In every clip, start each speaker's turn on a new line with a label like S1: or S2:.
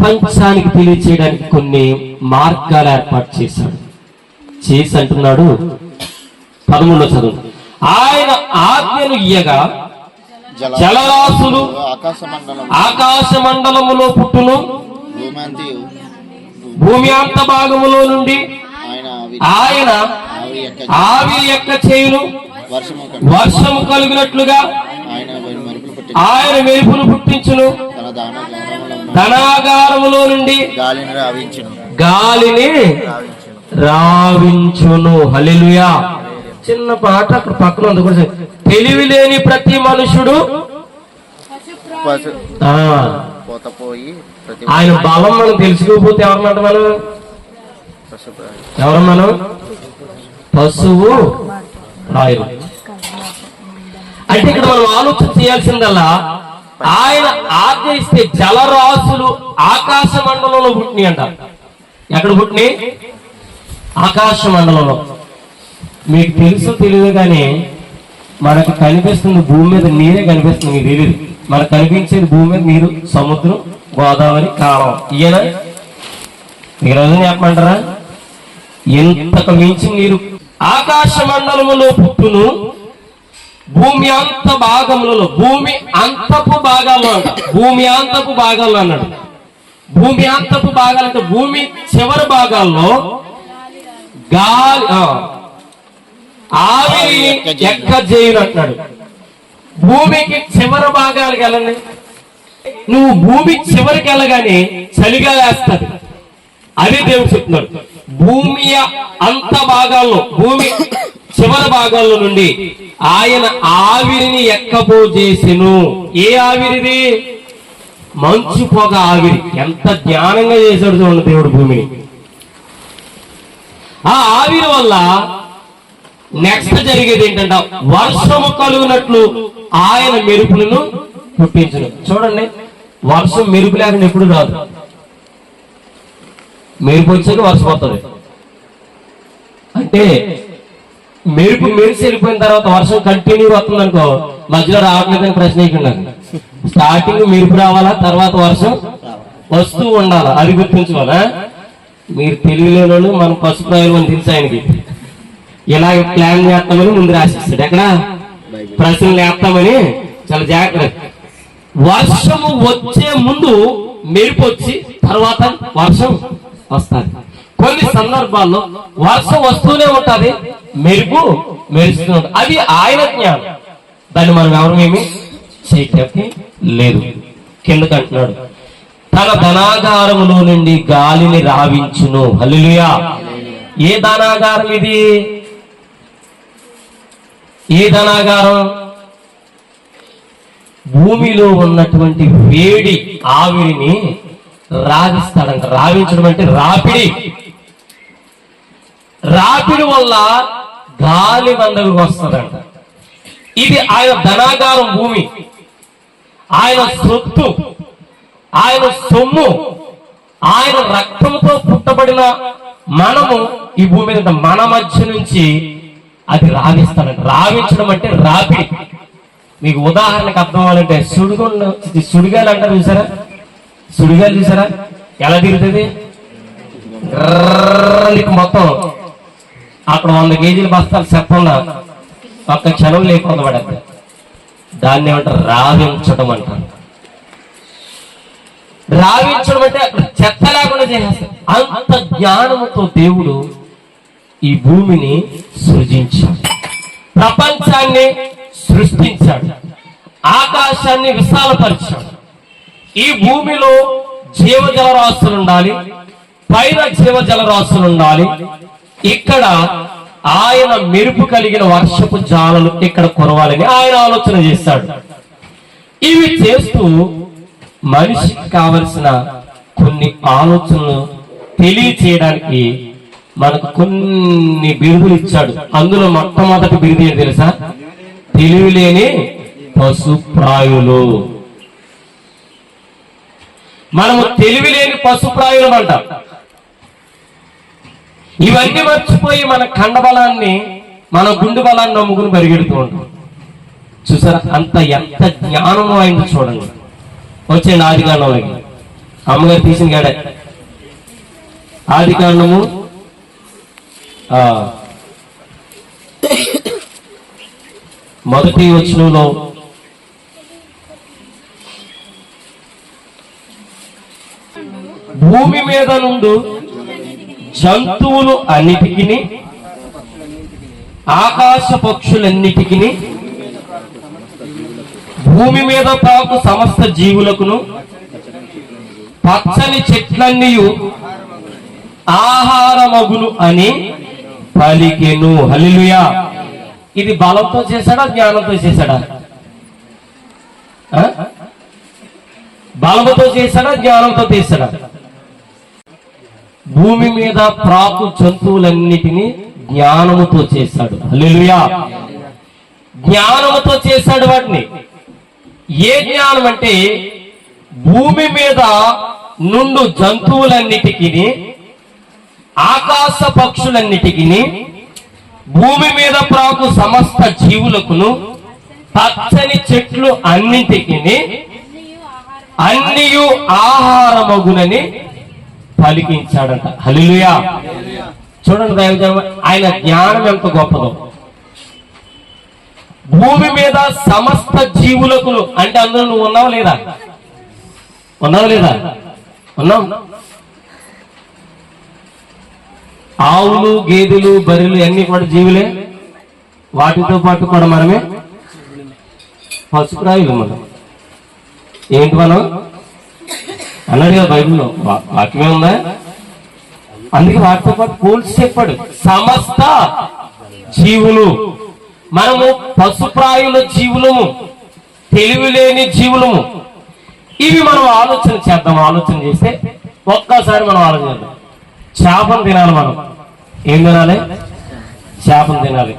S1: ప్రపంచానికి తెలియచేయడానికి కొన్ని మార్గాలు ఏర్పాటు చేశాడు. చేసి అంటున్నాడు పదమూడో చదువు. ఆయన ఆజ్ఞను ఇయ్యగా జలరాశులు
S2: ఆకాశ
S1: మండలములో పుట్టును భూమి అంత భాగములో నుండి
S2: ఆయన ఆవి- యొక్క
S1: చేయును
S2: వర్షము
S1: కలిగినట్లుగా
S2: ఆయన
S1: మెరుపును పుట్టించును. ధనాగారములో నుండి
S2: గాలిని రావించును.
S1: గాలిని
S2: రావించును.
S1: హల్లెలూయా. చిన్న పాట అక్కడ పక్కన ఉంది. కూడా తెలివి లేని ప్రతి మనుషుడు ఆయన బలం మనం తెలుసుకోకపోతే ఎవరన్నమాట మనం? ఎవరు మనం? పశువు రాయరు అంటే ఇక్కడ మనం ఆలోచన చేయాల్సిందల్లా ఆయన ఆజ్ఞ ఇస్తే జలరాశులు ఆకాశ మండలంలో పుట్టినాయి అంట. ఎక్కడ పుట్టినాయి? ఆకాశ మండలంలో. మీకు తెలుసు తెలియదు కానీ మనకు కనిపిస్తుంది భూమి మీద నీరే కనిపిస్తుంది మీకు తెలియదు మనకు కనిపించేది భూమి మీద నీరు సముద్రం గోదావరి కాలం. ఈయన? ఈ రోజు చెప్పమంటారా? ఎంతకు మించి నీరు ఆకాశ మండలములో పుట్టును భూమి అంత భాగములలో భూమి అంతపు భాగాల్లో అంట భూమి అంతపు భాగాల్లో అన్నాడు. భూమి అంతపు భాగాలు అంటే భూమి చివరి భాగాల్లో గాలి ఆవిరి ఎక్క చేయును అంటున్నాడు. భూమికి చివరి భాగాలకు వెళ్ళండి. నువ్వు భూమి చివరికి వెళ్ళగానే చలిగా వేస్తుంది. అదే దేవుడు చెప్తున్నాడు. భూమి అంత భాగాల్లో భూమి చివరి భాగంలో నుండి ఆయన ఆవిరిని ఎక్కబోజేసెను. ఏ ఆవిరిది? మంచు పొగ ఆవిరి. ఎంత జ్ఞానంగా చేశాడు చూడండి దేవుడు భూమిని. ఆ ఆవిరి వల్ల నెక్స్ట్ జరిగేది ఏంటంట వర్షము కలుగునట్లు ఆయన మెరుపులను పుట్టించను. చూడండి వర్షం మెరుపు లేకుండా ఎప్పుడు రాదు. మెరుపు వచ్చాక వర్షం వస్తుంది. అంటే మెరుపు మెరిసి వెళ్ళిపోయిన తర్వాత వర్షం కంటిన్యూ వస్తుంది అనుకో మధ్యలో రావట్లేదని ప్రశ్న ఇక్కడ స్టార్టింగ్ మెరుపు రావాలా తర్వాత వర్షం వస్తూ ఉండాలా? అది గుర్తుంచుకోవాలా? మీరు తెలియలేని వాళ్ళు పసుపు రాయలు అని తెలుసు ఆయనకి. ఇలాగ ప్లాన్ చేస్తామని ముందు రాసిస్తాడు. ఎక్కడ? ప్రశ్నలు వేస్తామని చాలా జాగ్రత్త వర్షము వచ్చే ముందు మెరుపు వచ్చి తర్వాత వర్షం వస్తుంది. కొన్ని సందర్భాల్లో వర్షం వస్తూనే ఉంటది మెరుపు మెరుస్తూ ఉంటుంది. అది ఆయన జ్ఞానం. దాన్ని మనం ఎవరమేమి? చేయటానికి లేదు. కిందకి అంటున్నాడు. తన ధనాగారములో నుండి గాలిని రావించును. హల్లెలూయా. ఏ ధనాగారం ఇది? ఏ ధనాగారం? భూమిలో ఉన్నటువంటి వేడి ఆవిరిని రావిస్తాడంట రావించడం అంటే రాపిడి. రాపిడి వల్ల గాలి మందకు వస్తుందంట. ఇది ఆయన ధనాగారం భూమి. ఆయన సొత్తు ఆయన సొమ్ము ఆయన రక్తంతో పుట్టబడిన మనము ఈ భూమి మీద మన మధ్య నుంచి అది రావిస్తానంట రావించడం అంటే రాపిడి. మీకు ఉదాహరణకు అర్థం అవ్వాలంటే సుడిగుండ ఇది సుడిగాలు అంటారు చూసారా? సుడిగాలు చూసారా? ఎలా తిరుగుతుంది? మొత్తం అక్కడ వంద కేజీల బస్తాలు చెప్పకుండా ఒక్క క్షణం లేకుండా పడద్దు. దాన్ని ఏమంటారు? రావించడం అంటారు. రావించడం అంటే అక్కడ చెత్త లేకుండా చేసేస్తారు. అంత జ్ఞానముతో దేవుడు ఈ భూమిని సృజించాడు. ప్రపంచాన్ని సృష్టించాడు. ఆకాశాన్ని విశాలపరిచాడు. ఈ భూమిలో జీవజల రాశులు ఉండాలి. పైన జీవజల రాశులు ఉండాలి. ఇక్కడ ఆయన మెరుపు కలిగిన వర్షపు జాలలు ఇక్కడ కురవాలని ఆయన ఆలోచన చేశాడు ఇవి చేస్తూ మనిషికి కావలసిన కొన్ని ఆలోచనలు తెలియచేయడానికి మనకు కొన్ని బిరుదులు ఇచ్చాడు. అందులో మొట్టమొదటి బిరుదు ఏంటి తెలుసా? తెలివిలేని పశుప్రాయులు. మనము తెలివి లేని పశుప్రాయులం అంటాం ఇవన్నీ మర్చిపోయి మన కండబలాన్ని మన గుండె బలాన్ని నమ్ముకుని పరిగెడుతూ ఉంటాం. చూసారా? అంత ఎంత జ్ఞానము అయింది చూడండి. వచ్చేయండి ఆదికాండంలోకి అమ్మగారు తీసిన గడే ఆదికాండము ఆ, మొదటి వచనంలో భూమి మీద నుండు జంతువులు అన్నిటికీ ఆకాశ పక్షులన్నిటికీ భూమి మీద పాకు సమస్త జీవులకును పచ్చని చెట్లన్నీ ఆహారమగును అని పలికెను. హల్లెలూయా. ఇది బలంతో చేశాడా జ్ఞానంతో చేశాడా? బలంతో బలముతో చేశాడా జ్ఞానంతో చేశాడా? భూమి మీద ప్రాకు జంతువులన్నిటినీ జ్ఞానముతో చేశాడు. హల్లెలూయా. జ్ఞానముతో చేశాడు వాటిని. ఏ జ్ఞానం అంటే భూమి మీద నుండు జంతువులన్నిటికీ ఆకాశ పక్షులన్నిటికీ భూమి మీద ప్రాకు సమస్త జీవులకును పచ్చని చెట్లు అన్నింటికి అన్నియు ఆహారమగునని పలికించాడంట హల్లెలూయా. చూడండి దైవజనం ఆయన జ్ఞానం ఎంత గొప్పదో. భూమి మీద సమస్త జీవులకు అంటే అందరూ నువ్వు ఉన్నావు లేదా? ఉన్నావు లేదా? ఉన్నావు. ఆవులు గేదెలు బర్రెలు అన్ని కూడా జీవులే. వాటితో పాటు కూడా మనమే పశుప్రాయులు మనం. ఏంటి మనం? అన్నాడు కదా బైబిల్లో. వా- వాక్యమే ఉందా? అందుకే వాటితో పాటు పోల్చి చెప్పాడు. సమస్త జీవులు మనము పశుప్రాయుల జీవులము తెలివి లేని జీవులము. ఇవి మనం ఆలోచన చేద్దాం ఆలోచన చేస్తే ఒక్కసారి మనం ఆలోచన చేద్దాం చేపను తినాలి మనం. ఏం తినాలి? చేపను తినాలి.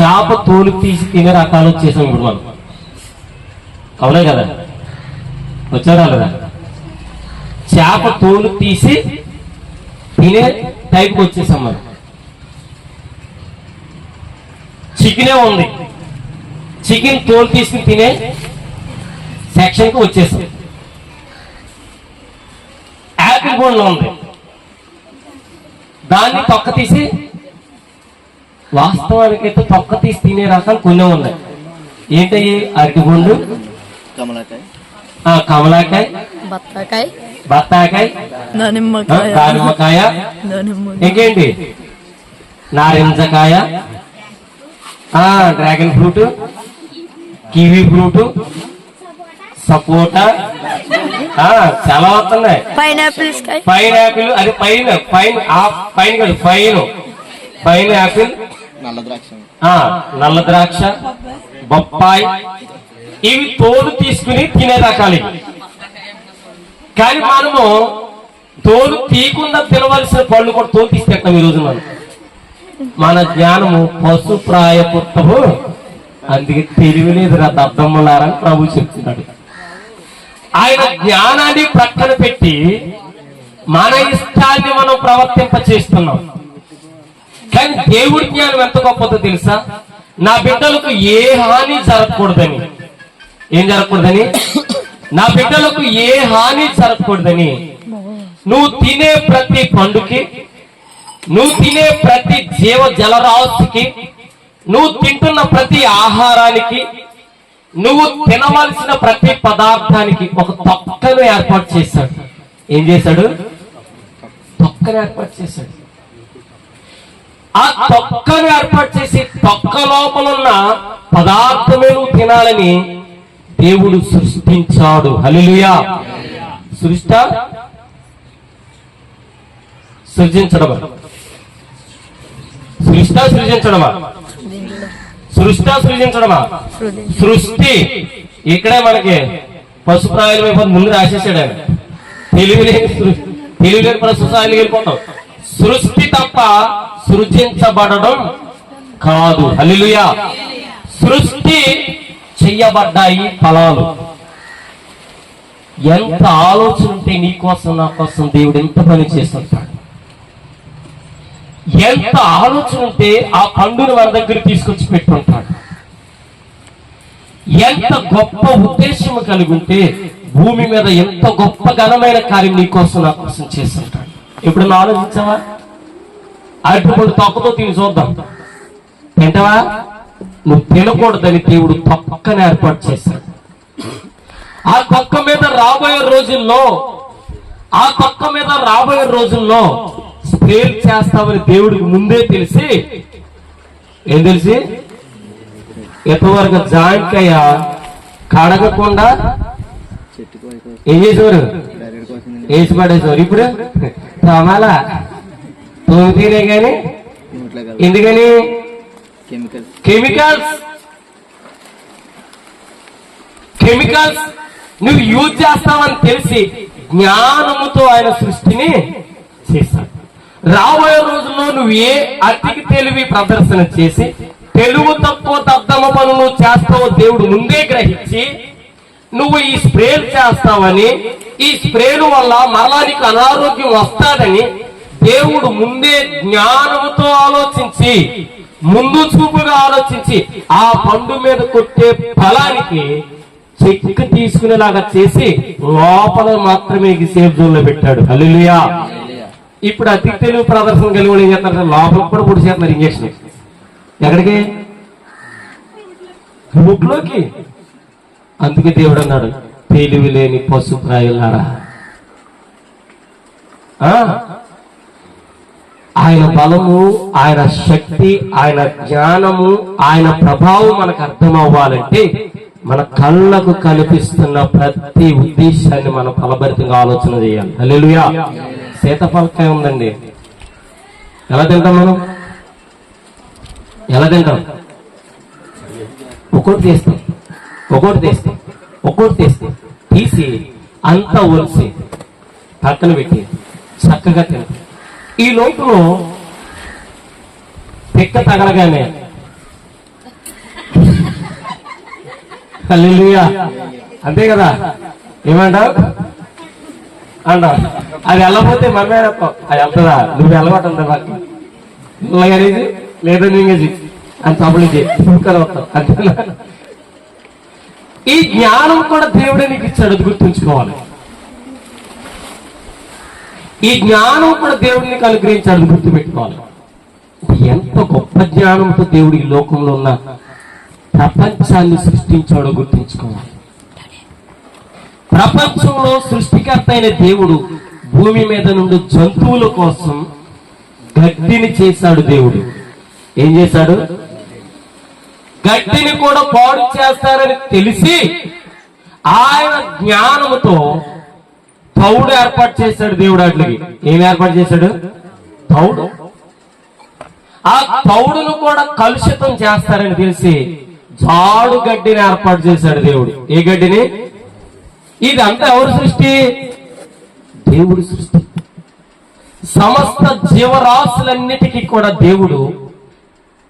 S1: చేప తోలు తీసి తినే రకాలు వచ్చేసాం ఇప్పుడు మనం. అవునా కదా? వచ్చారా లేదా చేప తోలు తీసి తినే టైప్కి వచ్చేసాం మనం. చికెనే ఉంది. చికెన్ తోలు తీసుకుని తినే సెక్షన్కి వచ్చేసాం. యాపిల్ పండ్లు ఉంది. దాన్ని తొక్క తీసి వాస్తవానికి అయితే తొక్క తీసి తినే రకాలు కొన్ని ఉన్నాయి. ఏంటయ్యి అరటిపండు
S2: కమలాకాయ?
S3: బత్తాకాయ.
S1: బత్తాకాయ.
S3: దానిమ్మకాయ.
S1: దానిమ్మకాయ
S3: దానిమ్మ
S1: ఇంకేంటి? నారింజకాయ. ఆ dragon fruit. Kiwi fruit. Sapota. ఆ, చాలా వస్తున్నాయి.
S3: పైనాపిల్స్ కాయ.
S1: పైన్ యాపిల్ అది పైన పైన్ పైన కాదు పైన. పైన్ యాపిల్
S2: నల్ల ద్రాక్ష.
S1: ఆ నల్ల ద్రాక్ష. బొప్పాయి. ఇవి తోలు తీసుకుని తినే రకాలు కానీ మనము తోలు తీయకుండా తినవలసిన పళ్ళు కూడా తోలు తీసుకెట్టాం ఈ రోజు మనం? మన జ్ఞానము పశు ప్రాయ పుట్టము అందుకే తెలివిలేదు రా దద్దమ్మలారని ప్రభు చెప్తున్నాడు. ఆయన జ్ఞానాన్ని ప్రక్కన పెట్టి మన ఇష్టాన్ని మనం ప్రవర్తింప చేస్తున్నాం కానీ దేవుడి జ్ఞానం ఎంత గొప్పదో తెలుసా? నా బిడ్డలకు ఏ హాని జరగకూడదని. ఏం జరగకూడదని? నా బిడ్డలకు ఏ హాని జరగకూడదని. నువ్వు తినే ప్రతి పండుకి నువ్వు తినే ప్రతి జీవ జలరాశికి నువ్వు తింటున్న ప్రతి ఆహారానికి నువ్వు తినవలసిన ప్రతి పదార్థానికి ఒక తొక్కను ఏర్పాటు చేశాడు. ఏం చేశాడు? తొక్కను ఏర్పాటు చేశాడు. ఆ తొక్కను ఏర్పాటు చేసి తొక్క లోపలున్న పదార్థమే నువ్వు తినాలని దేవుడు సృష్టించాడు. హలిలుయా సృష్ట సృజించడమా? సృష్ట సృజించడమా? సృష్ట సృజించడమా? సృష్టి. ఇక్కడే మనకి పశుప్రాయాలు ముందు రాసేసాడు ఆయన. తెలివిలే తెలివిలేని పశుప్రాయాలు వెళ్ళిపోతాం. సృష్టి తప్ప సృజించబడడం కాదు. హలిలుయా సృష్టి చెయ్యబడ్డాయి ఫలాలు. ఎంత ఆలోచన ఉంటే నీ కోసం నా కోసం దేవుడు ఎంత పని చేస్తుంటాడు? ఎంత ఆలోచన ఉంటే ఆ పండును మన దగ్గర తీసుకొచ్చి పెట్టుంటాడు? ఎంత గొప్ప ఉద్దేశం కలిగి ఉంటే భూమి మీద ఎంత గొప్ప ఘనమైన కార్యం నీకోసం నా కోసం చేస్తుంటాడు? ఇప్పుడు నువ్వు ఆలోచించావా? అరటిపండు తొక్కతో తిని చూద్దాం. తింటావా? నువ్వు తినకూడదని దేవుడు పక్కన ఏర్పాటు చేశాడు. ఆ కుక్క మీద రాబోయే రోజుల్లో ఆ కుక్క మీద రాబోయే రోజుల్లో స్ప్రేలు చేస్తామని దేవుడికి ముందే తెలిసి ఏం తెలిసి? ఎంతవరకు జాయింకాయ కడగకుండా ఏం చేసేవారు? వేసి పడేసేవారు ఇప్పుడు తమాలా తోమితేనే కానీ ఎందుకని? కెమికల్స్ కెమికల్స్ నువ్వు యూజ్ చేస్తావని తెలిసి జ్ఞానముతో ఆయన సృష్టిని చేస్తాడు రాబోయే రోజుల్లో నువ్వు ఏ అతికి తెలివి ప్రదర్శన చేసి తెలుగు తక్కువ తద్దమ పనులు చేస్తావో దేవుడు ముందే గ్రహించి నువ్వు ఈ స్ప్రేలు చేస్తావని ఈ స్ప్రేలు వల్ల మరలా నీకు అనారోగ్యం వస్తాదని దేవుడు ముందే జ్ఞానముతో ఆలోచించి ముందు చూపుగా ఆలోచించి ఆ పండు మీద కొట్టే ఫలానికి చెక్ తీసుకునేలాగా చేసి లోపల మాత్రమే సేఫ్ జోన్లో పెట్టాడు. హల్లెలూయా. ఇప్పుడు అతి తెలుగు ప్రదర్శన కలిగి ఏం చేస్తారు లోపల కూడా పొడి చేస్తున్నారు ఇంజక్షన్. ఎక్కడికి? ముక్కులోకి. అందుకే దేవుడు అన్నాడు తెలివి లేని పశు ప్రాయులారా ఆ? ఆయన బలము ఆయన శక్తి ఆయన జ్ఞానము ఆయన ప్రభావం మనకు అర్థం అవ్వాలంటే మన కళ్ళకు కనిపిస్తున్న ప్రతి ఉద్దేశాన్ని మనం ఫలభరితంగా ఆలోచన చేయాలి. అల్లెలుయా సీతఫలకాయ ఉందండి. ఎలా తింటాం మనం? ఎలా తింటాం? ఒక్కోటి తీస్తాం. ఒక్కోటి తీస్తాం. ఒక్కోటి తీస్తాం. తీసి అంతా ఒలిసి పక్కన పెట్టి చక్కగా తింటాం. ఈ లోపు పిక్క తగలగానే. హల్లెలూయా. అంతే కదా? ఏమంటావు? అంటావు. అది వెళ్ళబోతే మనమే చెప్తాం అది వెళ్తుందా? నువ్వు వెళ్ళగొట్టండి పక్క ఇలాగనేది లేదా నీంగేసి అని తప్పులు వస్తాం అంతేనా ఈ జ్ఞానం కూడా దేవుడే నీకు ఇచ్చాడు. గుర్తుంచుకోవాలి. ఈ జ్ఞానం కూడా దేవుడిని అనుగ్రహించాలని గుర్తుపెట్టుకోవాలి. ఎంత గొప్ప జ్ఞానంతో దేవుడు ఈ లోకంలో ఉన్న ప్రపంచాన్ని సృష్టించాడో గుర్తించుకోవాలి. ప్రపంచంలో సృష్టికర్త అయిన దేవుడు భూమి మీద నుండి జంతువుల కోసం గడ్డిని చేశాడు దేవుడు. ఏం చేశాడు? గడ్డిని కూడా పాడు చేస్తారని తెలిసి ఆయన జ్ఞానముతో తౌడు ఏర్పాటు చేశాడు దేవుడు అట్లకి. ఏం ఏర్పాటు చేశాడు? తౌడు ఆ తౌడును కూడా కలుషితం చేస్తారని తెలిసి జాడు గడ్డిని ఏర్పాటు చేశాడు దేవుడు. ఏ గడ్డిని? ఇదంతా ఎవరు సృష్టి? దేవుడి సృష్టి. సమస్త జీవరాశులన్నిటికీ కూడా దేవుడు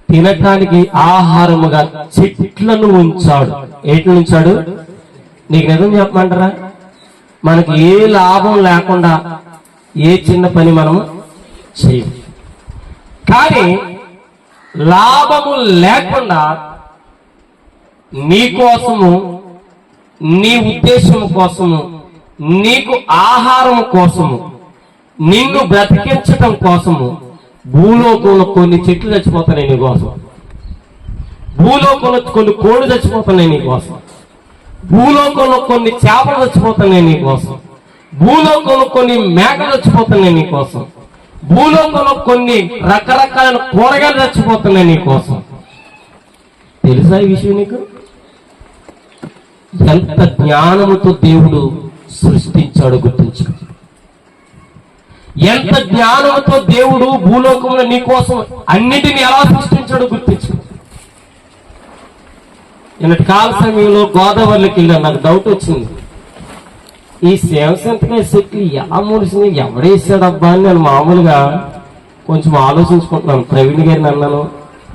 S1: తినటానికి ఆహారముగా చెట్లను ఉంచాడు. ఏట్లు ఉంచాడు నీకు నిజం చెప్పమంటారా? మనకి ఏ లాభం లేకుండా ఏ చిన్న పని మనము చేయం. కానీ లాభము లేకుండా నీ కోసము నీ ఉద్దేశము కోసము నీకు ఆహారం కోసము నిన్ను బ్రతికించటం కోసము భూలోకంలో కొన్ని చెట్లు చచ్చిపోతున్నాయి నీ కోసం. భూలోకంలో కొన్ని కోళ్ళు చచ్చిపోతున్నాయి నీ కోసం. భూలోకంలో కొన్ని చేపలు చచ్చిపోతున్నాయి నీకోసం భూలోకంలో కొన్ని మేకలు చచ్చిపోతున్నాయి నీకోసం భూలోకంలో కొన్ని రకరకాల కూరగాయలు చచ్చిపోతున్నాయి నీకోసం తెలుసా ఈ విషయం నీకు? ఎంత జ్ఞానముతో దేవుడు సృష్టించాడు గుర్తించు ఎంత జ్ఞానంతో దేవుడు భూలోకంలో నీకోసం అన్నిటిని ఎలా సృష్టించాడు గుర్తించు నిన్నటి కాల సమయంలో గోదావరిలోకి వెళ్ళాను నాకు డౌట్ వచ్చింది. ఈ సేవసంతకాయ చెట్లు ఎలా ముడిసింది ఎవడేసాడబ్బా అని నేను మామూలుగా కొంచెం ఆలోచించుకుంటున్నాను. ప్రవీణ్ గారిని అన్నాను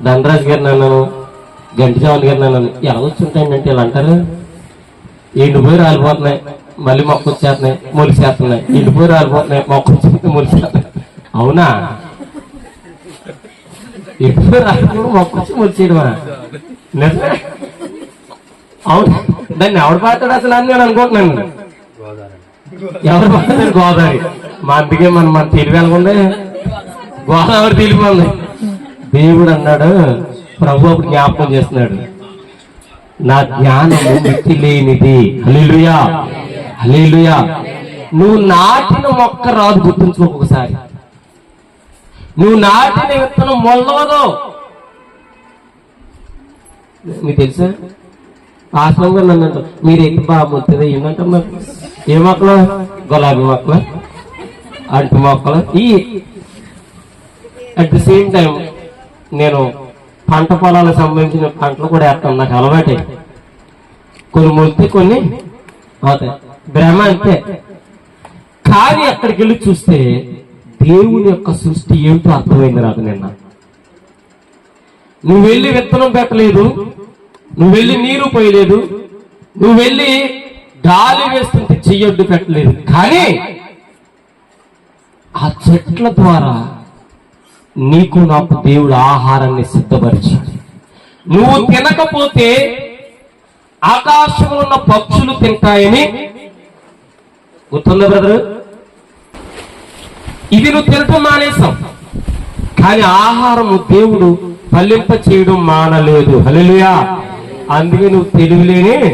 S1: ధనరాజ్ గారిని అన్నాను గంటిజావన్ గారిని అన్నాను. ఎలా వచ్చుంటాయంటే ఇలా అంటారు? ఎండిపోయి రాలిపోతున్నాయి మళ్ళీ మొక్క వచ్చేస్తున్నాయి మొలిసేస్తున్నాయి ఎండిపోయి రాలిపోతున్నాయి మొక్క వచ్చేస్తే మొలిసేస్తున్నాయి అవునా? ఎండిపోయి రాలిపోవడం మొక్క వచ్చి మొలిచేయడమా నిజమే. అవును. దాన్ని ఎవడు పాడతాడు అసలు అని నేను అనుకుంటున్నాను. ఎవరు పాడతాడు? గోదావరి. మా అందుకే మన మన తెలివి వెళ్ళకుండా గోదావరి తెలివి దేవుడు అన్నాడు ప్రభు అప్పుడు జ్ఞాపకం చేస్తున్నాడు. నా జ్ఞానము మితి లేనిది అలీలుయా అలీలుయా నువ్వు నాటిన మొక్క రాదు గుర్తుంచుకో ఒకసారి. నువ్వు నాటిన విత్తనం మొల్లవదు మీకు తెలుసా? ఆశ్రమంగా నన్ను అంటారు, మీరు ఎక్కి బాబు ముచ్చది ఏంటంటారు మరి ఏ మొక్కలు గులాబీ మొక్కలు అంటు మొక్కలు? ఈ అట్ ది సేమ్ టైం నేను పంట పొలాలకు సంబంధించిన పంటలు కూడా వేస్తాను నాకు అలవాటే. కొన్ని ముడితే కొన్ని అవుతాయి భ్రమ అంతే కానీ అక్కడికి వెళ్ళి చూస్తే దేవుని యొక్క సృష్టి ఏమిటో అర్థమైంది నాకు నిన్న. నువ్వు వెళ్ళి విత్తనం పెట్టలేదు నువ్వు వెళ్ళి నీరు పోయలేదు. నువ్వు వెళ్ళి గాలి వేస్తుంటే చెయ్యొడ్డు పెట్టలేదు కానీ ఆ చెట్ల ద్వారా నీకు నాకు దేవుడు ఆహారాన్ని సిద్ధపరిచాడు. నువ్వు తినకపోతే ఆకాశంలో ఉన్న పక్షులు తింటాయని గుర్తుందా బ్రదరు? ఇది నువ్వు తినటం మానేసాం కానీ ఆహారము దేవుడు ఫలింప చేయడం మానలేదు. హలో అందుకే నువ్వు తెలివిలేని.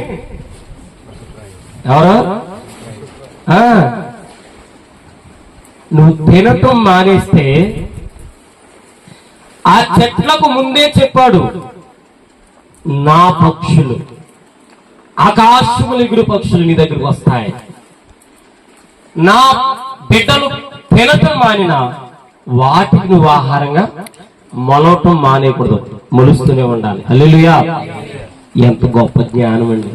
S1: ఎవరు? నువ్వు తినటం మానేస్తే ఆ చెట్లకు ముందే చెప్పాడు నా పక్షులు ఆకాశములు ఎగురు పక్షులు నీ దగ్గరకు వస్తాయి. నా బిడ్డలు తినటం మానిన వాటికి నువ్వు ఆహారంగా మొలవటం మానేయకూడదు మొలుస్తూనే ఉండాలి. హల్లెలూయా. ఎంత గొప్ప జ్ఞానం అండి.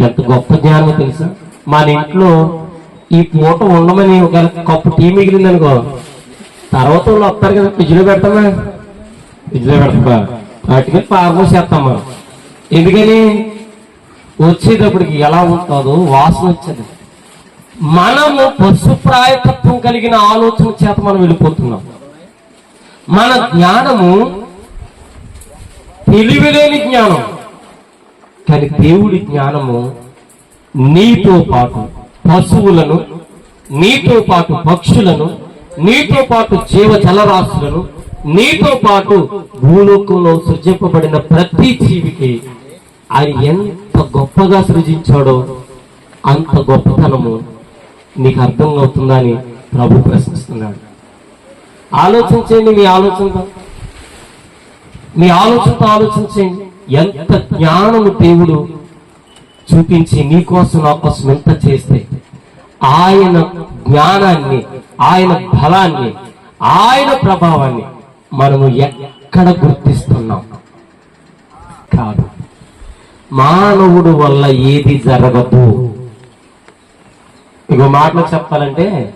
S1: ఎంత గొప్ప జ్ఞానమో తెలుసా? మన ఇంట్లో ఈ పూట ఉండమని ఒక కప్పు టీ మిగిలింది అనుకో తర్వాత వాళ్ళు వస్తారు కదా ఫ్రిడ్జ్లో పెడతామా? ఫ్రిడ్జ్లో పెడతామా? వాటికి పారమోసేస్తాం ఎందుకని? వచ్చేటప్పటికి ఎలా ఉంటుందో వాసన వచ్చేది. మనము పశుప్రాయతత్వం కలిగిన ఆలోచన చేత మనం వెళ్ళిపోతున్నాం. మన జ్ఞానము తెలివిలేని జ్ఞానం. కానీ దేవుడి జ్ఞానము నీతో పాటు పశువులను నీతో పాటు పక్షులను నీతో పాటు జీవ జలరాశులను నీతో పాటు భూలోకంలో సృజింపబడిన ప్రతి జీవికి ఆయన ఎంత గొప్పగా సృజించాడో అంత గొప్పతనము నీకు అర్థం అవుతుందని ప్రభు ప్రశ్నిస్తున్నాడు. ఆలోచించండి మీ ఆలోచనతో. మీ ఆలోచనతో ఆలోచించండి ఎంత జ్ఞానము దేవుడు చూపించి నీ కోసం నా కోసం ఎంత చేస్తే ఆయన జ్ఞానాన్ని ఆయన బలాన్ని ఆయన ప్రభావాన్ని మనము ఎక్కడ గుర్తిస్తున్నాం? కాదు. మానవుడు వల్ల ఏది జరగదు. ఇంకో మాటలో చెప్పాలంటే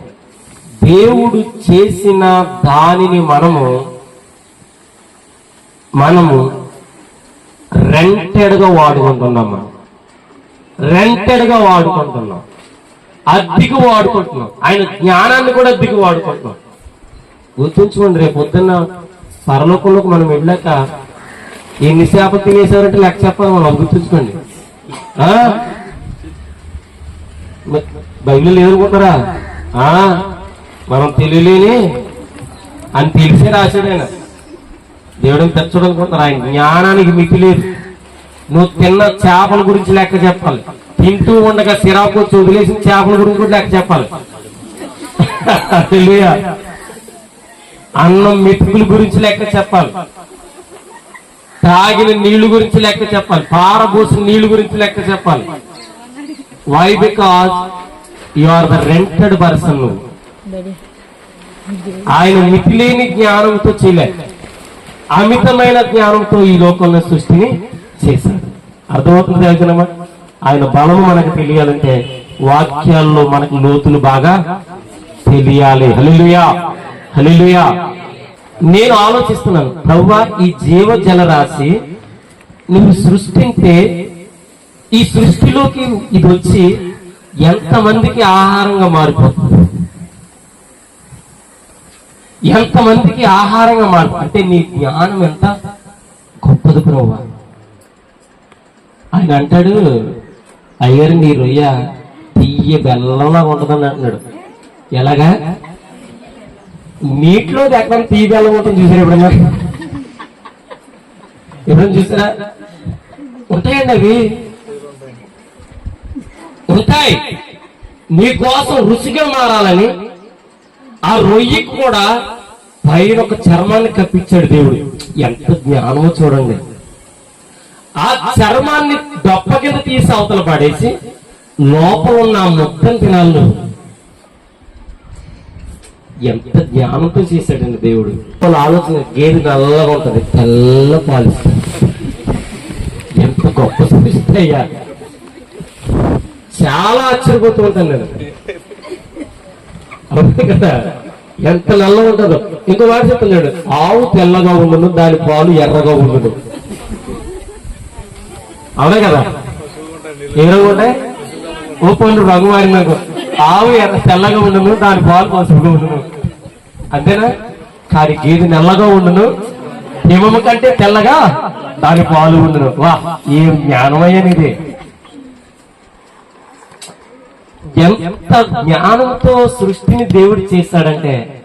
S1: దేవుడు చేసిన దానిని మనము మనము రెంటెడ్గా వాడుకుంటున్నాం మనం. రెంటెడ్గా వాడుకుంటున్నాం. అద్దెకు వాడుకుంటున్నాం. ఆయన జ్ఞానాన్ని కూడా అద్దెకు వాడుకుంటున్నాం. గుర్తుంచుకోండి రేపు పొద్దున్న పరలోకంలోకి మనం వెళ్ళాక ఎన్ని చేపలు తినేసారంటే లెక్క చెప్పాలి మనం గుర్తుంచుకోండి. బయలు మ- బైబిల్ మనం తెలియలేని అని తెలిసే రాశాడు ఆయన. దేవుడిని తెచ్చడం ఆయన జ్ఞానానికి మితి లేదు నువ్వు తిన్న చేపల గురించి లెక్క చెప్పాలి. తింటూ ఉండగా సిరాకు వచ్చి వదిలేసిన చేపల గురించి కూడా లెక్క చెప్పాలి. హల్లెలూయా. అన్నం మెతుకుల గురించి లెక్క చెప్పాలి. తాగిన నీళ్ళు గురించి లెక్క చెప్పాలి. పారబోసిన నీళ్ళు గురించి లెక్క చెప్పాలి. Why because you are the rented person నువ్వు.
S3: ఆయన
S1: ఆయన మితిలేని జ్ఞానంతో చేయలే అమితమైన జ్ఞానంతో ఈ లోకంలో సృష్టిని చేశాడు. అర్థమవుతుంది తెలుసునమ్మా ఆయన బలము మనకు తెలియాలంటే వాక్యాల్లో మనకు లోతులు బాగా తెలియాలి. హలిలుయా హలిలుయా నేను ఆలోచిస్తున్నాను ప్రవ్వా ఈ జీవ జలరాశి నువ్వు సృష్టింటే ఈ సృష్టిలోకి ఇది వచ్చి ఎంతమందికి ఆహారంగా మారిపోతుంది? ఎంతమందికి ఆహారంగా మారు? అంటే నీ జ్ఞానం ఎంత? గొప్పది ప్రభు. ఆయన అంటాడు అయ్యారు నీ రొయ్య తీయ బెల్లంలాగా ఉంటుందని అంటున్నాడు. ఎలాగా? నీటిలో ఎక్కడ తీయ బెల్లం ఉంటుంది చూసారు ఎప్పుడన్నా? ఎప్పుడన్నా చూసారా ఉంటాయండి అవి. ఉంటాయి. నీకోసం రుచిగా మారాలని ఆ రొయ్యకి కూడా పైన ఒక చర్మాన్ని కప్పించాడు దేవుడు. ఎంత జ్ఞానమో చూడండి. ఆ చర్మాన్ని దొప్ప కింద తీసి అవతల పడేసి లోపల ఉన్న ఆ ముక్కను తినాలి నువ్వు. ఎంత జ్ఞానంతో చేశాడండి దేవుడు. వాళ్ళ ఆలోచన గేరు నల్లగా ఉంటది తెల్ల పాలిస్తుంది ఎంత గొప్ప సృష్టి అయ్యా. చాలా ఆశ్చర్యపోతూ ఉంటాను నేను. అవును కదా. ఎంత నల్ల ఉంటుందో. ఇంకో వాడు చెప్తున్నాడు ఆవు తెల్లగా ఉండును దాని పాలు ఎర్రగా ఉండదు అవునా కదా? ఏ కూడా ఓ పండు రఘువారి నాకు. ఆవు ఎర్ర తెల్లగా ఉండను దాని పాలు పసుపుగా ఉండను. అంతేనా? కానీ గేది నల్లగా ఉండను హిమము కంటే తెల్లగా దాని పాలు ఉండను. వా ఏం జ్ఞానమయ్యనిది ఎంత జ్ఞానంతో సృష్టిని దేవుడు చేశాడంటే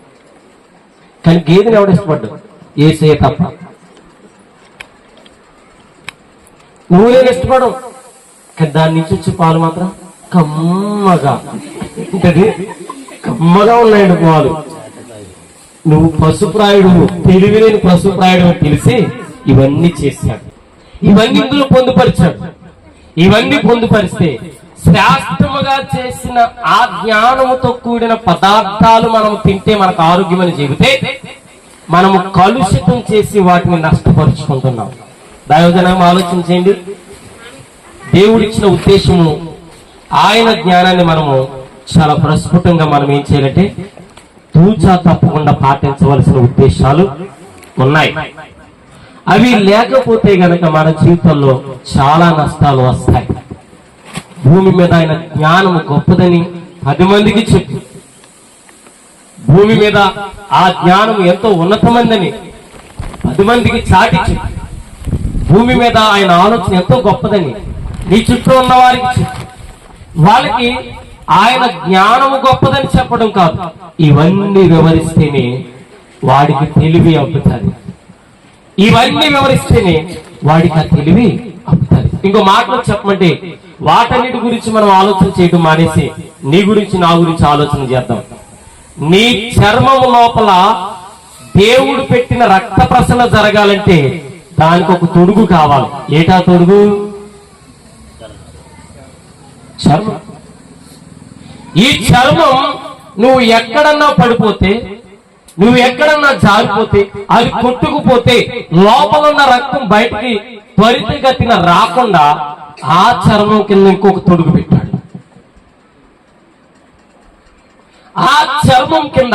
S1: కానీ గేదెని ఎవడు ఇష్టపడ్డు ఏసే తప్ప. నువ్వు నేను కానీ దాని నుంచి వచ్చే పాలు మాత్రం కమ్మగా. ఏంటది? కమ్మగా ఉన్నాయండి పాలు. నువ్వు పశుప్రాయుడు తెలివిలేని పశుప్రాయుడు అని తెలిసి ఇవన్నీ చేశాడు. ఇవన్నీ ఇందులో పొందుపరిచాడు. ఇవన్నీ పొందుపరిస్తే శాస్త్రముగా చేసిన ఆ జ్ఞానముతో కూడిన పదార్థాలు మనం తింటే మనకు ఆరోగ్యమని చెబితే మనము కలుషితం చేసి వాటిని నష్టపరుచుకుంటున్నాం. దయోజనం ఆలోచించండి దేవుడిచ్చిన ఉద్దేశము ఆయన జ్ఞానాన్ని మనము చాలా ప్రస్ఫుటంగా మనం ఏం చేయాలంటే తూచా తప్పకుండా పాటించవలసిన ఉద్దేశాలు ఉన్నాయి. అవి లేకపోతే గనక మన జీవితంలో చాలా నష్టాలు వస్తాయి. భూమి మీద ఆయన జ్ఞానం గొప్పదని పది మందికి చెప్పి. భూమి మీద ఆ జ్ఞానం ఎంతో ఉన్నతమందని పది మందికి చాటి చెప్పి. భూమి మీద ఆయన ఆలోచన ఎంతో గొప్పదని నీ చుట్టూ ఉన్న వారికి చెప్పి. వాళ్ళకి ఆయన జ్ఞానము గొప్పదని చెప్పడం కాదు. ఇవన్నీ వివరిస్తేనే వాడికి తెలివి అబ్బుతుంది. ఇవన్నీ వివరిస్తేనే వాడికి ఆ తెలివి అబ్బుతుంది. ఇంకో మాటలో చెప్పమంటే వాటన్నిటి గురించి మనం ఆలోచన చేయడం మానేసి నీ గురించి నా గురించి ఆలోచన చేద్దాం. నీ చర్మము లోపల దేవుడు పెట్టిన రక్త ప్రసరణ జరగాలంటే దానికి ఒక తొడుగు కావాలి. ఏటా తొడుగు? చర్మం. ఈ చర్మం నువ్వు ఎక్కడన్నా పడిపోతే నువ్వు ఎక్కడన్నా జారిపోతే అది కొట్టుకుపోతే లోపల ఉన్న రక్తం బయటికి త్వరితగతిన రాకుండా ఆ చర్మం కింద ఇంకొక తొడుగు పెట్టాడు. ఆ చర్మం కింద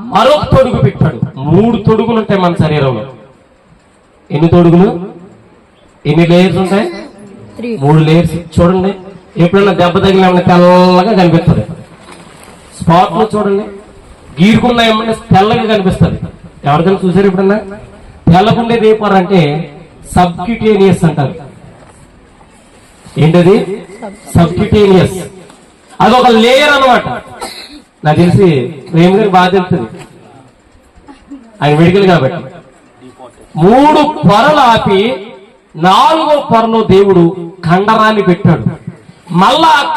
S1: మరొక తొడుగు పెట్టాడు. మూడు తొడుగులు ఉంటాయి మన శరీరంలో. ఎన్ని తొడుగులు? ఎన్ని లేయర్స్ ఉంటాయి? మూడు లేయర్స్. చూడండి ఎప్పుడైనా దెబ్బ తగిలిన తెల్లగా కనిపిస్తుంది. స్పాట్లో చూడండి గీరుకున్న ఏమన్నా తెల్లగా కనిపిస్తుంది. ఎవరికైనా చూసారు ఎప్పుడన్నా? తెల్లకుండేది ఏ పొర అంటే సబ్క్యూటేనియస్ అంటారు. ఏంటది? సబ్క్యూటేనియస్ అది ఒక లేయర్ అనమాట నాకు తెలిసి ప్రేమ్ గారికి బాగా తెలుస్తుంది. ఆయన మెడికల్ కాబట్టి. మూడు పొరలు ఆపి నాలుగో పొరలో దేవుడు కండరాన్ని పెట్టాడు. మళ్ళా ఆ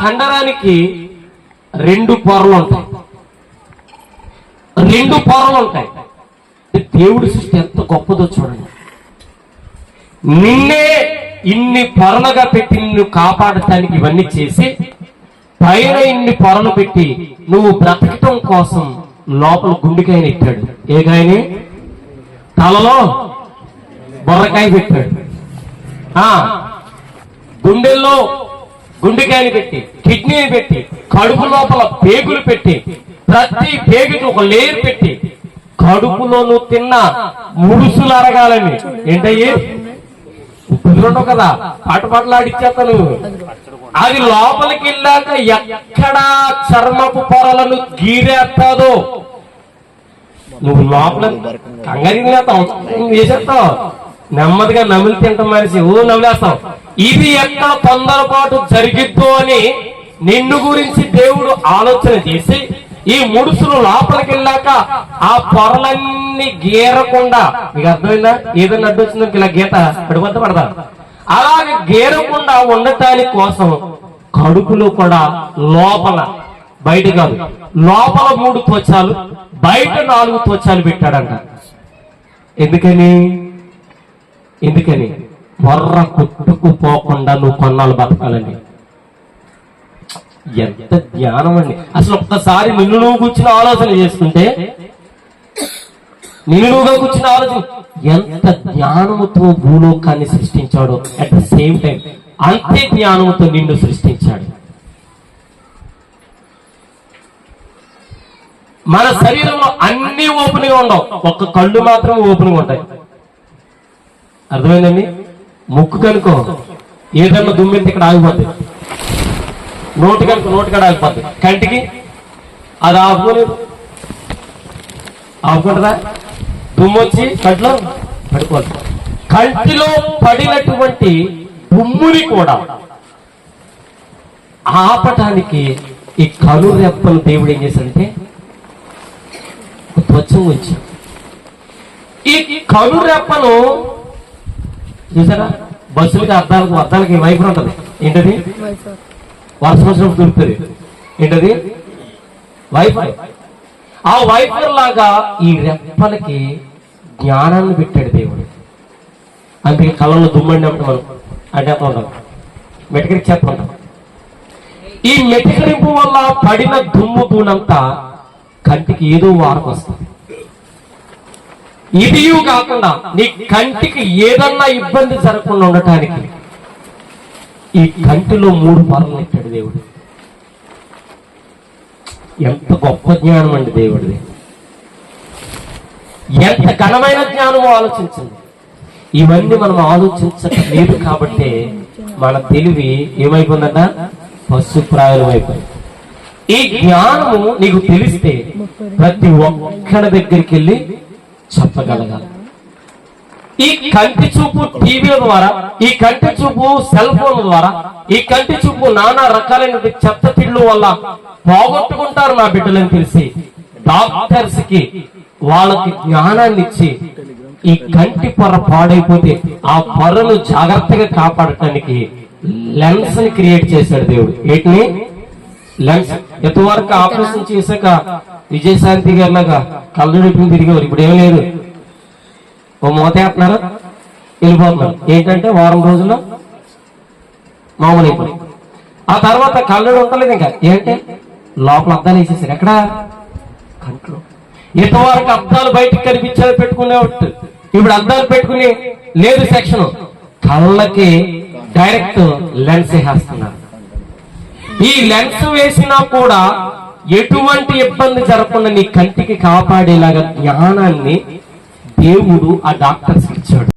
S1: రెండు పొరలు ఉంటాయి. రెండు పొరలు ఉంటాయి. దేవుడి సృష్టి ఎంత గొప్పదో చూడండి. నిన్నే ఇన్ని పొరలుగా పెట్టి నిన్ను కాపాడటానికి ఇవన్నీ చేసి పైన ఇన్ని పొరలు పెట్టి నువ్వు బ్రతకటం కోసం లోపల గుండెకాయని ఎట్టాడు ఏ కాయని తలలో బొర్రకాయ పెట్టాడు. ఆ గుండెల్లో గుండెకాయని పెట్టి కిడ్నీని పెట్టి కడుపు లోపల పేగులు పెట్టి ప్రతి పేగుకి ఒక లేరు పెట్టి కడుపులో నువ్వు తిన్న ముడుసులు అరగాలని. ఏంటయ్యి? కుదురుండవు కదా. పాట పాటలాడిచ్చేస్తాను అది లోపలికి వెళ్ళాక ఎక్కడ చర్మపు పొరలను గీరేస్తాదో నువ్వు లోపల కంగారు వేసేస్తావు నెమ్మదిగా నమిలి తింటాం మనిషి. ఊ నమిలేస్తాం. ఇది ఎక్కడ తొందరపాటు జరిగిద్దు అని నిన్ను గురించి దేవుడు ఆలోచన చేసి ఈ ముడుసులు లోపలికి వెళ్ళాక ఆ పొరలన్నీ గీరకుండా మీకు అర్థమైందా? ఏదైనా అడ్డు వచ్చిందో ఇలా గీత పడిపోతే పడదా? అలాగే గీరకుండా ఉండటానికి కోసం కడుపులో కూడా లోపల బయట కాదు లోపల మూడు త్వచాలు బయట నాలుగు త్వచాలు పెట్టాడంట. ఎందుకని? ఎందుకని? వర్ర కుట్టుకుపోకుండా నువ్వు కొన్నాళ్ళు బతకాలండి. ఎంత ధ్యానం అండి. అసలు ఒక్కసారి నిన్ను నువ్వు కూర్చుని ఆలోచన చేసుకుంటే నిన్ను నువ్వుగా కూర్చుని ఆలోచన ఎంత జ్ఞానముతో భూలోకాన్ని సృష్టించాడో అట్ ద సేమ్ టైం అంతే జ్ఞానముతో నిన్ను సృష్టించాడు. మన శరీరంలో అన్ని ఓపెన్గా ఉండవు. ఒక్క కళ్ళు మాత్రం ఓపెన్గా ఉంటాయి. అర్థమైందండి? ముక్కు కనుకో ఏదన్నా దుమ్మెంత ఇక్కడ ఆగిపోతుంది నోటి కనుక నోటి కాడ ఆగిపోద్ది కంటికి? అది ఆపుకోలేదు. ఆపుకుంటుందా? దుమ్ము వచ్చి కంట్లో పడిపోదు కంటిలో పడినటువంటి దుమ్ముని కూడా ఆపటానికి ఈ కను రెప్పలు దేవుడు ఏం చేశాడంటే త్వచం వచ్చి ఈ కను రెప్పలు చూసారా? బస్సులకి అద్దాలకు అద్దాలకి వైపు ఉంటది. ఏంటది?
S3: వారు
S1: వర్షం దొరుకుతుంది. ఏంటది? వైఫై ఆ వైఫై లాగా ఈ రెప్పలకి జ్ఞానాన్ని పెట్టాడు దేవుడు. అందుకే కళ్ళలో దుమ్మండి మనం. అంటే ఉంటాం మెటకరికి చెత్త ఈ మెటకరింపు వల్ల పడిన దుమ్ము దూనంతా కంటికి ఏదో వారకు వస్తుంది. ఇది కాకుండా నీ కంటికి ఏదన్నా ఇబ్బంది జరగకుండా ఉండటానికి ఈ కంటిలో మూడు పనులు పెట్టాడు దేవుడు. ఎంత గొప్ప జ్ఞానం అండి దేవుడిది. ఎంత ఘనమైన జ్ఞానమో ఆలోచించండి. ఇవన్నీ మనం ఆలోచించలేదు కాబట్టి మన తెలివి ఏమైపోయిందట? పశుప్రాయం అయిపోయింది. ఈ జ్ఞానము నీకు తెలిస్తే ప్రతి ఒక్కడి దగ్గరికి వెళ్ళి చెప్పగలగాలి. ఈ కంటి చూపు టీవీల ద్వారా ఈ కంటి చూపు సెల్ ఫోన్ ద్వారా ఈ కంటి చూపు నానా రకాలైన చెత్త తిళ్ళు వల్ల పోగొట్టుకుంటారు నా బిడ్డలని తెలిసి. డాక్టర్స్కి వాళ్ళకి జ్ఞానాన్ని ఇచ్చి ఈ కంటి పొర పాడైపోతే ఆ పొరను జాగ్రత్తగా కాపాడటానికి లెన్స్ని క్రియేట్ చేశాడు దేవుడు. వీటిని లెన్స్. ఎంతవరకు ఆపరేషన్ చేశాక విజయశాంతి గారి లాగా కళ్ళు తిరిగేవారు. ఇప్పుడు ఏం లేదు. ఓ మూత వేస్తున్నారు. వెళ్ళిపోతున్నారు ఏంటంటే వారం రోజుల్లో మామూలు అయిపోయింది. ఆ తర్వాత కళ్ళు ఉండలేదు ఇంకా. ఏంటి? లోపల అద్దాలు వేసేసారు. ఎక్కడ? కంట్లో. ఇంతవరకు అద్దాలు బయటకు కనిపించేది పెట్టుకునేవాడు ఇప్పుడు అద్దాలు పెట్టుకుని లేదు సెక్షన్ కళ్ళకి డైరెక్ట్ లెన్స్ వేసేస్తున్నారు ఈ లెన్స్ వేసినా కూడా ఎటువంటి ఇబ్బంది జరగకుండా నీ కంటికి కాపాడేలాగా జ్ఞానాన్ని దేవుడు ఆ డాక్టర్స్ ఇచ్చాడు.